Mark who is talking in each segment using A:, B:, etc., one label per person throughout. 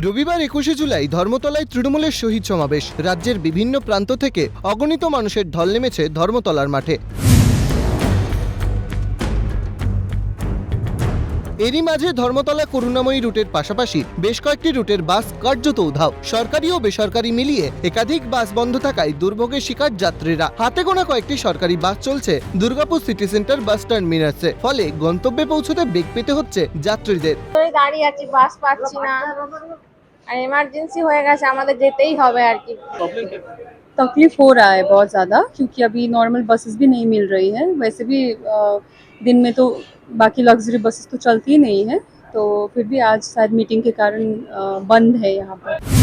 A: রবিবার একুশে জুলাই ধর্মতলায় তৃণমূলের শহীদ সমাবেশ। রাজ্যের বিভিন্ন প্রান্ত থেকে অগণিত মানুষের ঢল নেমেছে ধর্মতলার মাঠে। এরই মাঝে ধর্মতলা করুণাময়ী রুটের পাশাপাশি বেশ কয়েকটি রুটের বাস কার্যত উধাও। সরকারি ও বেসরকারি মিলিয়ে একাধিক বাস বন্ধ থাকায় দুর্ভোগের শিকার যাত্রীরা। হাতে গোনা কয়েকটি সরকারি বাস চলছে দুর্গাপুর সিটি সেন্টার বাস টার্মিনাসে। ফলে গন্তব্যে পৌঁছতে বেগ পেতে হচ্ছে যাত্রীদের।
B: গাড়ি আছে, বাস পাচ্ছি না। আর এমার্জেন্সি হয়ে গেছে আমাদের যেতেই হবে আর কি
C: तकलीफ हो रहा है बहुत ज़्यादा क्योंकि अभी नॉर्मल बसेस भी नहीं मिल रही है वैसे भी अ, दिन में तो बाकी लग्जरी बसेस तो चलती ही नहीं है तो फिर भी आज शायद मीटिंग के कारण अ, बंद है यहाँ पर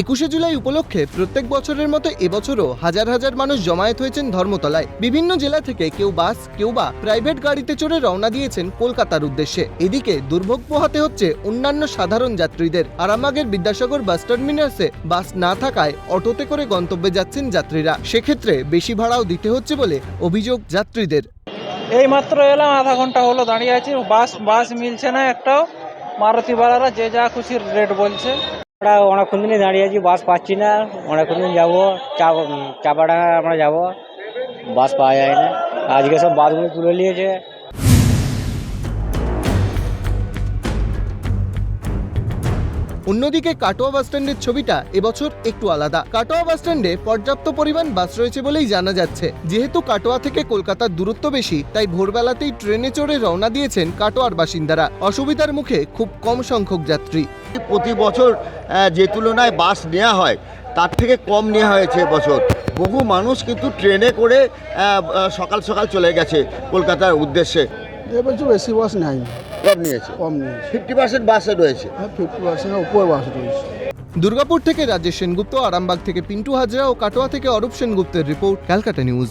A: একুশে জুলাই উপলক্ষে প্রত্যেক বছরের মতো এবছরও হাজার হাজার মানুষ জমায়েত হয়েছেন ধর্মতলায়। বিভিন্ন জেলা থেকে কেউ বাস, কেউ বা প্রাইভেট গাড়িতে চড়ে রওনা দিয়েছেন কলকাতার উদ্দেশ্যে। এদিকে দুর্ভোগ পোহাতে হচ্ছে অন্যান্য সাধারণ যাত্রীদের। আরামবাগের বিদ্যাসাগর বাস টার্মিনাসে বাস না থাকায় অটোতে করে গন্তব্যে যাচ্ছেন যাত্রীরা। সেক্ষেত্রে বেশি ভাড়াও দিতে হচ্ছে বলে অভিযোগ যাত্রীদের।
D: এই মাত্র এলাম, আধা ঘণ্টা হলো দাঁড়িয়ে আছি। বাস বাস মিলছে না একটাও। মারুতিওয়ালারা যে যা খুশির রেট বলছে।
E: আমরা অনেকক্ষণ দিনই দাঁড়িয়ে আছি, বাস পাচ্ছি না। অনেকক্ষণ দিন যাব, চা চাপাডাঙ্গা আমরা যাব। বাস পাওয়া যায় না আজকে সব বাসগুলো তুলে নিয়েছে।
A: অন্যদিকে কাটোয়া বাস স্ট্যান্ডের ছবিটা এবছর একটু আলাদা। কাটোয়া বাস স্ট্যান্ডে পর্যাপ্ত পরিমাণ বাস রয়েছে বলেই জানা যাচ্ছে। যেহেতু কাটোয়া থেকে কলকাতার দূরত্ব বেশি তাই ভোরবেলাতেই ট্রেনে চড়ে রওনা দিয়েছেন কাটোয়ার বাসিন্দারা। অসুবিধার মুখে খুব কম সংখ্যক যাত্রী।
F: প্রতি বছর যে তুলনায় বাস নেওয়া হয় তার থেকে কম নেওয়া হয়েছে এবছর। বহু মানুষ কিন্তু ট্রেনে করে সকাল সকাল চলে গেছে কলকাতার উদ্দেশ্যে।
G: এবার তো বেশি বাস নাই
F: কম নিয়েছে।
G: কম নিয়েছে।
F: ফিফটি পার্সেন্ট বাসে রয়েছে।
G: হ্যাঁ ফিফটি পার্সেন্টের উপর বাস রয়েছে।
A: দুর্গাপুর থেকে রাজেশ সেনগুপ্ত আরামবাগ থেকে পিন্টু হাজরা ও কাটোয়া থেকে অরূপ সেনগুপ্তের রিপোর্ট ক্যালকাটা নিউজ।